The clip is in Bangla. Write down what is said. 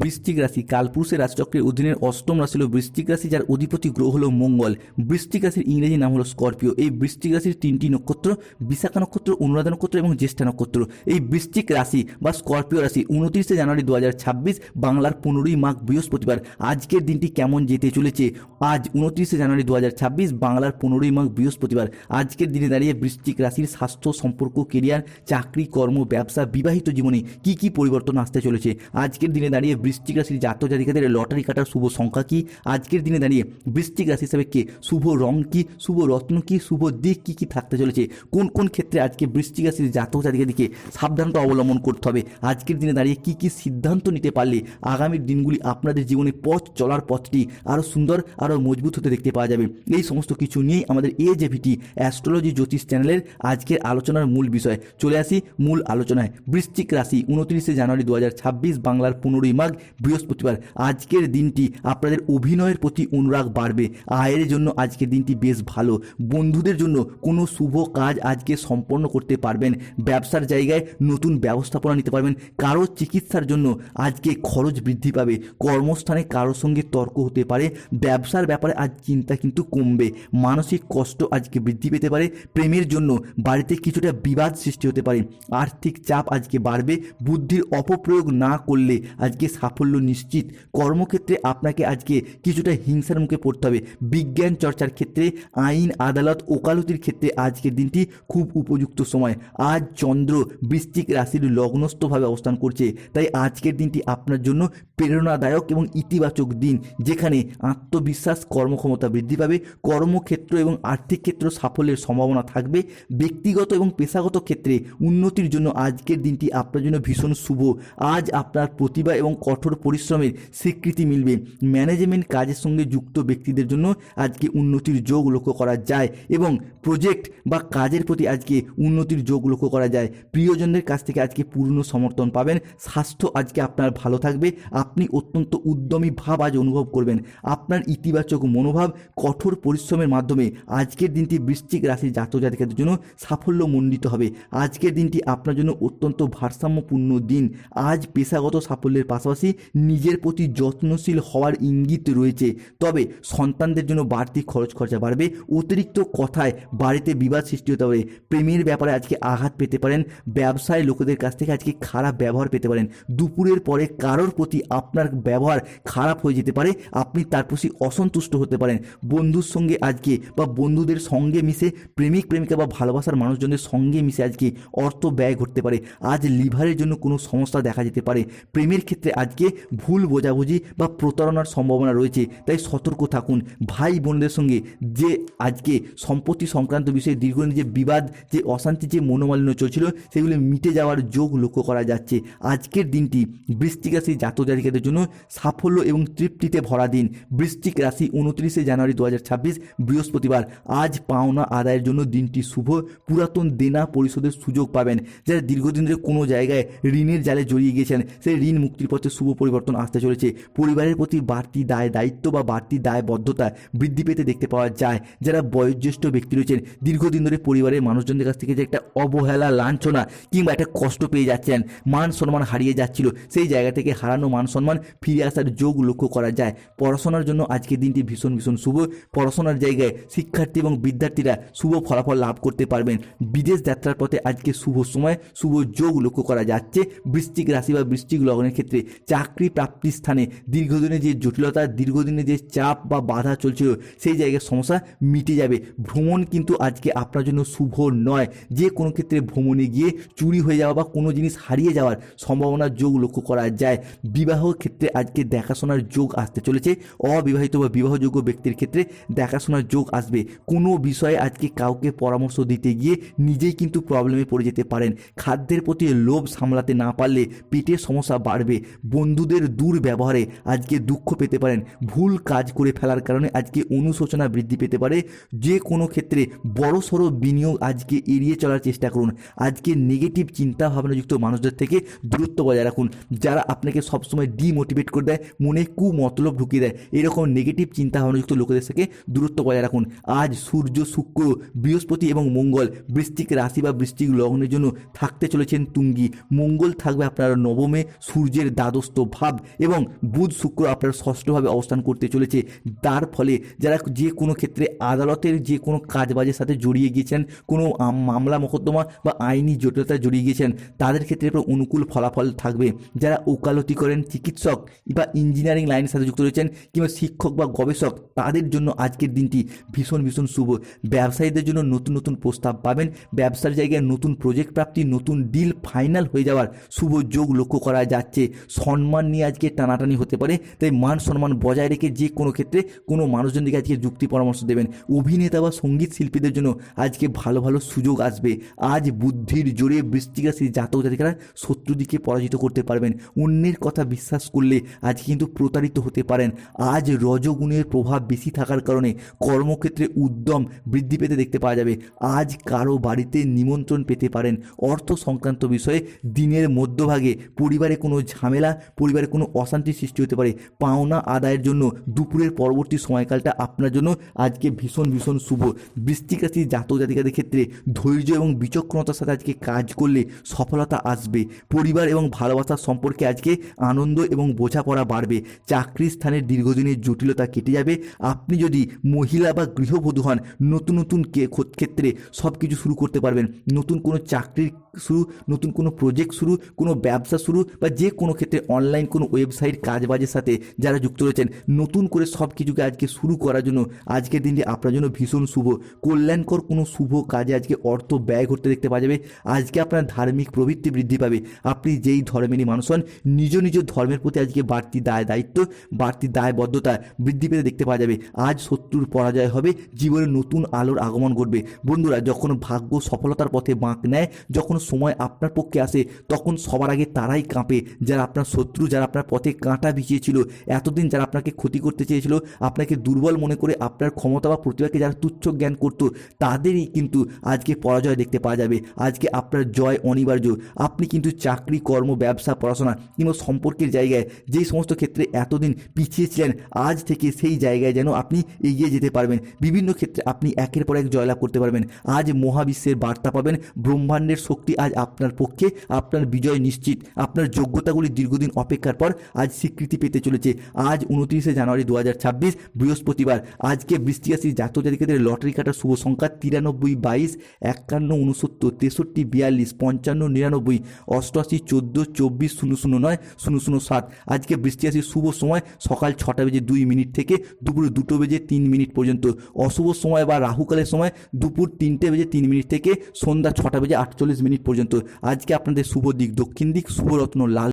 বৃশ্চিক রাশি, কালপুরুষের রাশিচক্রের অধীনের অষ্টম রাশি হল বৃশ্চিক রাশি, যার অধিপতি গ্রহ হল মঙ্গল। বৃশ্চিক রাশির ইংরেজি নাম হলো স্করপিও। এই বৃশ্চিক রাশির তিনটি নক্ষত্র, বিশাখা নক্ষত্র, অনুরাধা নক্ষত্র এবং জ্যেষ্ঠা নক্ষত্র। এই বৃশ্চিক রাশি বা স্করপিও রাশি উনত্রিশে জানুয়ারি দু হাজার ছাব্বিশ, বাংলার পনেরোই মাঘ বৃহস্পতিবার। আজকের দিনটি কেমন যেতে চলেছে? আজ উনত্রিশে জানুয়ারি দু হাজার ছাব্বিশ, বাংলার পনেরোই মাঘ বৃহস্পতিবার। আজকের দিনে দাঁড়িয়ে বৃশ্চিক রাশির স্বাস্থ্য সম্পর্ক, কেরিয়ার, চাকরি, কর্ম, ব্যবসা, বিবাহিত জীবনে কি কি পরিবর্তন আসতে চলেছে? আজকের দিনে দাঁড়িয়ে বৃশ্চিক রাশির জাতক জাতিকাদের লটারি কাটার শুভ সংখ্যা কি? আজকের দিনে দাঁড়িয়ে বৃশ্চিক রাশি হিসাবে কে? শুভ রং কি? শুভ রত্ন কি? শুভ দিক কি কি থাকতে চলেছে? কোন কোন ক্ষেত্রে আজকে বৃশ্চিক রাশির জাতক জাতিকাদিকে সাবধানতা অবলম্বন করতে হবে? আজকের দিনে দাঁড়িয়ে কি কি সিদ্ধান্ত নিতে পারলে আগামীর দিনগুলি আপনাদের জীবনে পথ চলার পথটি আরও সুন্দর আরও মজবুত হতে দেখতে পাওয়া যাবে। এই সমস্ত কিছু নিয়েই আমাদের এ যে ভিটি অ্যাস্ট্রোলজি জ্যোতিষ চ্যানেলের আজকের আলোচনার মূল বিষয়। চলে আসি মূল আলোচনায়। বৃশ্চিক রাশি, উনত্রিশে জানুয়ারি দু হাজার ছাব্বিশ, বাংলার পনেরোই মাঘ বৃহস্পতিবার। আজকের দিনটি আপনাদের অভিনয়ের প্রতি অনুরাগ বাড়বে। আয়ের জন্য আজকের দিনটি বেশ ভালো। বন্ধুদের জন্য কোনো শুভ কাজ আজকে সম্পন্ন করতে পারবেন। ব্যবসার জায়গায় নতুন ব্যবস্থাপনা নিতে পারবেন। কারও চিকিৎসার জন্য আজকে খরচ বৃদ্ধি পাবে। কর্মস্থানে কারোর সঙ্গে তর্ক হতে পারে। ব্যবসার ব্যাপারে আজ চিন্তা কিন্তু কমবে। মানসিক কষ্ট আজকে বৃদ্ধি পেতে পারে। প্রেমের জন্য বাড়িতে কিছুটা বিবাদ সৃষ্টি হতে পারে। আর্থিক চাপ আজকে বাড়বে। বুদ্ধির অপপ্রয়োগ না করলে আজকে সাফল্য নিশ্চিত। কর্মক্ষেত্রে আপনাকে আজকে কিছুটা হিংসার মুখে পড়তে হবে। বিজ্ঞান চর্চার ক্ষেত্রে, আইন, আদালত, ওকালতির ক্ষেত্রে আজকের দিনটি খুব উপযুক্ত সময়। আজ চন্দ্র বৃশ্চিক রাশির লগ্নস্থভাবে অবস্থান করছে। তাই আজকের দিনটি আপনার জন্য প্রেরণাদায়ক এবং ইতিবাচক দিন, যেখানে আত্মবিশ্বাস, কর্মক্ষমতা বৃদ্ধি পাবে, কর্মক্ষেত্র এবং আর্থিক ক্ষেত্র সাফল্যের সম্ভাবনা থাকবে, ব্যক্তিগত এবং পেশাগত ক্ষেত্রে উন্নতির জন্য আজকের দিনটি আপনার জন্য ভীষণ শুভ। আজ আপনার প্রতিভা এবং কঠোর পরিশ্রমের স্বীকৃতি মিলবে। ম্যানেজমেন্ট কাজের সঙ্গে যুক্ত ব্যক্তিদের জন্য আজকে উন্নতির যোগ লক্ষ্য করা যায় এবং প্রজেক্ট বা কাজের প্রতি আজকে উন্নতির যোগ লক্ষ্য করা যায়। প্রিয়জনদের কাছ থেকে আজকে পূর্ণ সমর্থন পাবেন। স্বাস্থ্য আজকে আপনার ভালো থাকবে। আপনি অত্যন্ত উদ্যমী ভাব আজ অনুভব করবেন। আপনার ইতিবাচক মনোভাব, কঠোর পরিশ্রমের মাধ্যমে আজকের দিনটি বৃশ্চিক রাশির জাতক জাতিকাদের জন্য সাফল্য মণ্ডিত হবে। আজকের দিনটি আপনার জন্য অত্যন্ত ভারসাম্যপূর্ণ দিন। আজ পেশাগত সাফল্যের পাশাপাশি নিজের প্রতি যত্নশীল হওয়ার ইঙ্গিত রয়েছে। তবে সন্তানদের জন্য বাড়তি খরচ খরচা বাড়বে। অতিরিক্ত কথায় বাড়িতে বিবাদ সৃষ্টি হতে পারে। প্রেমের ব্যাপারে আজকে আঘাত পেতে পারেন। ব্যবসায় লোকেদের কাছ থেকে আজকে খারাপ ব্যবহার পেতে পারেন। দুপুরের পরে কারোর প্রতি আপনার ব্যবহার খারাপ হয়ে যেতে পারে, আপনি তার প্রতি অসন্তুষ্ট হতে পারেন। বন্ধুর সঙ্গে আজকে বা বন্ধুদের সঙ্গে মিশে, প্রেমিক, প্রেমিকা বা ভালোবাসার মানুষজনের সঙ্গে মিশে আজকে অর্থ ব্যয় ঘটতে পারে। আজ লিভারের জন্য কোনো সমস্যা দেখা যেতে পারে। প্রেমের ক্ষেত্রে আজকে ভুল বোঝাবুঝি বা প্রতারণার সম্ভাবনা রয়েছে, তাই সতর্ক থাকুন। ভাই বোনদের সঙ্গে যে আজকে সম্পত্তি সংক্রান্ত বিষয়ে দীর্ঘদিন যে বিবাদ, যে অশান্তি, যে মনোমালিন্য চলছিল, সেগুলো মিটে যাওয়ার যোগ লক্ষ্য করা যাচ্ছে। আজকের দিনটি বৃষ্টিকাশী রাশি জাতক জন্য সাফল্য এবং তৃপ্তিতে ভরা দিন। বৃশ্চিক রাশি উনত্রিশে জানুয়ারি দু বৃহস্পতিবার। আজ পাওনা আদায়ের জন্য দিনটি শুভ। পুরাতন দেনা পরিশোধের সুযোগ পাবেন। যারা দীর্ঘদিন ধরে কোনো জায়গায় ঋণের জালে জড়িয়ে গিয়েছেন, সেই ঋণ মুক্তির পথে শুভ পরিবর্তন আসতে চলেছে। পরিবারের প্রতি বাড়তি দায় দায়িত্ব বা বাড়তি দায়বদ্ধতা বৃদ্ধি পেতে দেখতে পাওয়া যায়। যারা বয়োজ্যেষ্ঠ ব্যক্তি রয়েছেন, দীর্ঘদিন ধরে পরিবারের মানুষজনদের কাছ থেকে যে একটা অবহেলা, লাঞ্ছনা কিংবা একটা কষ্ট পেয়ে যাচ্ছেন, মান সম্মান হারিয়ে যাচ্ছিল, সেই জায়গা থেকে হারানো মান সম্মান ফিরে আসার যোগ লক্ষ্য করা যায়। পড়াশোনার জন্য আজকের দিনটি ভীষণ ভীষণ শুভ। পড়াশোনার জায়গায় শিক্ষার্থী এবং বিদ্যার্থীরা শুভ ফলাফল লাভ করতে পারবেন। বিদেশ যাত্রার পথে আজকে শুভ সময়, শুভ যোগ লক্ষ্য করা যাচ্ছে। বৃষ্টিক রাশি বা বৃষ্টিক লগ্নের ক্ষেত্রে চাকরি প্রাপ্তির স্থানে দীর্ঘদিনে যে জটিলতা দীর্ঘদিনে যে চাপ বা বাধা চলছিল, সেই জায়গায় সমস্যা মিটে যাবে। ভ্রমণ কিন্তু আজকে আপনার জন্য শুভ নয়। যে কোনো ক্ষেত্রে ভ্রমণে গিয়ে চুরি হয়ে যাওয়া বা কোনো জিনিস হারিয়ে যাওয়ার সম্ভাবনার যোগ লক্ষ্য করা যায়। বিবাহ ক্ষেত্রে আজকে দেখাশোনার যোগ আসতে চলেছে। অবিবাহিত বা বিবাহযোগ্য ব্যক্তির ক্ষেত্রে দেখাশোনার যোগ আসবে। কোনো বিষয়ে আজকে কাউকে পরামর্শ দিতে গিয়ে নিজেই কিন্তু প্রবলেমে পড়ে যেতে পারেন। খাদ্যের প্রতি লোভ সামলাতে না পারলে পেটের সমস্যা বাড়বে। বন্ধুদের দুর্ব্যবহারে আজকে দুঃখ পেতে পারেন। ভুল কাজ করে ফেলার কারণে আজকে অনুশোচনা বৃদ্ধি পেতে পারে। যে কোনো ক্ষেত্রে বড় সড়ো বিনিয়োগ আজকে এড়িয়ে চলার চেষ্টা করুন। আজকে নেগেটিভ চিন্তা ভাবনাযুক্ত মানুষদের থেকে দূরত্ব বজায় রাখুন। যারা আপনাকে সবসময় ডিমোটিভেট করে দেয়, মনে কু মতলব ঢুকিয়ে দেয়। এরকম নেগেটিভ চিন্তা ভাবনাযুক্ত লোকেদের থেকে দূরত্ব বজায় রাখুন। আজ সূর্য, শুক্র, বৃহস্পতি এবং মঙ্গল বৃষ্টিক রাশি বা বৃষ্টিক লগ্নের জন্য থাকতে চলেছেন তুঙ্গি। মঙ্গল থাকবে আপনার নবমে, সূর্যের দ্বাদস্থ ভাব এবং বুধ, শুক্র আপনার ষষ্ঠভাবে অবস্থান করতে চলেছে। তার ফলে যারা যে কোনো ক্ষেত্রে আদালতের যে কোনো কাজবাজের সাথে জড়িয়ে গিয়েছেন, কোনো মামলা মোকদ্দমা বা আইনি জটিলতায় জড়িয়ে গিয়েছেন, তাদের ক্ষেত্রে অনুকূল ফলাফল থাকবে। যারা ওকালতি করেন চিকিৎসক বা ইঞ্জিনিয়ারিং লাইনের সাথে যুক্ত রয়েছেন কিংবা শিক্ষক বা গবেষক, তাদের জন্য আজকের দিনটি ভীষণ ভীষণ শুভ। ব্যবসায়ীদের জন্য নতুন নতুন প্রস্তাব পাবেন। ব্যবসার জায়গায় নতুন প্রজেক্ট প্রাপ্তি, নতুন ডিল ফাইনাল হয়ে যাওয়ার শুভ যোগ লক্ষ্য করা যাচ্ছে। সম্মান নিয়ে আজকে টানাটানি হতে পারে, তাই মান সম্মান বজায় রেখে যে কোনো ক্ষেত্রে কোনো মানুষজন দিকে আজকে যুক্তি পরামর্শ দেবেন। অভিনেতা বা সংগীত শিল্পীদের জন্য আজকে ভালো ভালো সুযোগ আসবে। আজ বুদ্ধির জোরে বৃষ্টিক জাতক জাতিকারা শত্রুদিকে পরাজিত করতে পারবেন। অন্যের কথা বিশ্বাস করলে আজ কিন্তু প্রতারিত হতে পারেন। আজ রজগুণের প্রভাব বেশি থাকার কারণে কর্মক্ষেত্রে উদ্যম বৃদ্ধি পেতে দেখতে পাওয়া যাবে। আজ কারও বাড়িতে নিমন্ত্রণ পেতে পারেন। অর্থ সংক্রান্ত বিষয়ে দিনের মধ্যভাগে পরিবারে কোনো ঝামেলা, পরিবারে কোনো অশান্তি সৃষ্টি হতে পারে। পাওনা আদায়ের জন্য দুপুরের পরবর্তী সময়কালটা আপনার জন্য আজকে ভীষণ ভীষণ শুভ। বৃষ্টিক রাশির জাতক জাতিকাদের ক্ষেত্রে ধৈর্য এবং বিচক্ষণতার সাথে আজকে কাজ করলে সফলতা আসবে। পরিবার এবং ভালোবাসার সম্পর্কে আজকে আনন্দ এবং বোঝাপড়া বাড়বে। চাকরির স্থানের দীর্ঘদিনের জটিলতা কেটে যাবে। আপনি যদি মহিলা বা গৃহবধূ হন, নতুন নতুন ক্ষেত্রে সব কিছু শুরু করতে পারবেন। নতুন কোনো চাকরির শুরু, নতুন কোনো প্রজেক্ট শুরু, কোনো ব্যবসা শুরু বা যে কোনো ক্ষেত্রে অনলাইন কোনো ওয়েবসাইট কাজবাজের সাথে যারা যুক্ত রয়েছেন, নতুন করে সব কিছুকে আজকে শুরু করার জন্য আজকের দিনটি আপনার জন্য ভীষণ শুভ। কল্যাণকর কোনো শুভ কাজে আজকে অর্থ ব্যয় করতে দেখতে পাওয়া যাবে। আজকে আপনার ধার্মিক প্রবৃত্তি বৃদ্ধি পাবে। আপনি যেই ধর্মেরই মানুষ হন, নিজ নিজ ধর্মের প্রতি আজকে বাড়তি দায়, দায়িত্ব, বাড়তি দায়বদ্ধতা বৃদ্ধি পেতে দেখতে পাওয়া যাবে। আজ শত্রুর পরাজয় হবে, জীবনে নতুন আলোর আগমন ঘটবে। বন্ধুরা, যখন ভাগ্য সফলতার পথে বাঁক নেয়, যখন সময় আপনার পক্ষে আসে, তখন সবার আগে তারাই কাঁপে। যারা আপনার শত্রু, যারা আপনার পথে কাঁটা বিছিয়েছিল এতদিন যারা আপনাকে ক্ষতি করতে চেয়েছিল, আপনাকে দুর্বল মনে করে আপনার ক্ষমতা বা প্রতিভাকে যারা তুচ্ছ জ্ঞান করতো, তাদেরই কিন্তু আজকে পরাজয় দেখতে পাওয়া যাবে। আজকে আপনার জয় অনিবার্য। আপনি কিন্তু চাকরি, কর্ম, ব্যবসা, পড়াশোনা কিংবা সম্পর্কের জায়গায় যেই সমস্ত ক্ষেত্রে এতদিন পিছিয়ে ছিলেন, আজ থেকে সেই জায়গায় যেন আপনি এগিয়ে যেতে পারবেন। বিভিন্ন ক্ষেত্রে আপনি একের পর এক জয়লাভ করতে পারবেন। আজ মহাবিশ্বের বার্তা পাবেন, ব্রহ্মাণ্ডের শক্তি আজ আপনার পক্ষে, আপনার বিজয় নিশ্চিত, আপনার যোগ্যতাগুলি দীর্ঘদিন অপেক্ষার পর আজ স্বীকৃতি পেতে চলেছে। আজ উনত্রিশে জানুয়ারি দু হাজার ছাব্বিশ, বৃহস্পতিবার। আজকে বৃষ্টি রাশি জাতক জাতিকাদের লটারি কাটার শুভ সংখ্যা তিরানব্বই, বাইশ, একান্ন, উনসত্তর, তেষট্টি, বিয়াল্লিশ, পঞ্চান্ন, নিরানব্বই, অষ্টআশি, চোদ্দ, চব্বিশ, শূন্য শূন্য নয়, শূন্য শূন্য সাত। আজকে বৃষ্টি আসে শুভ সময়, সকাল ছটা বেজে দুই মিনিট থেকে দুপুর দুটো বেজে তিন মিনিট পর্যন্ত। অশুভ সময় বা রাহুকালের সময় দুপুর তিনটে বেজে তিন মিনিট থেকে সন্ধ্যা ছটা বেজে আটচল্লিশ মিনিট পর্যন্ত। আজকে আপনাদের শুভ দিক, দক্ষিণ দিক শুভরত্ন লাল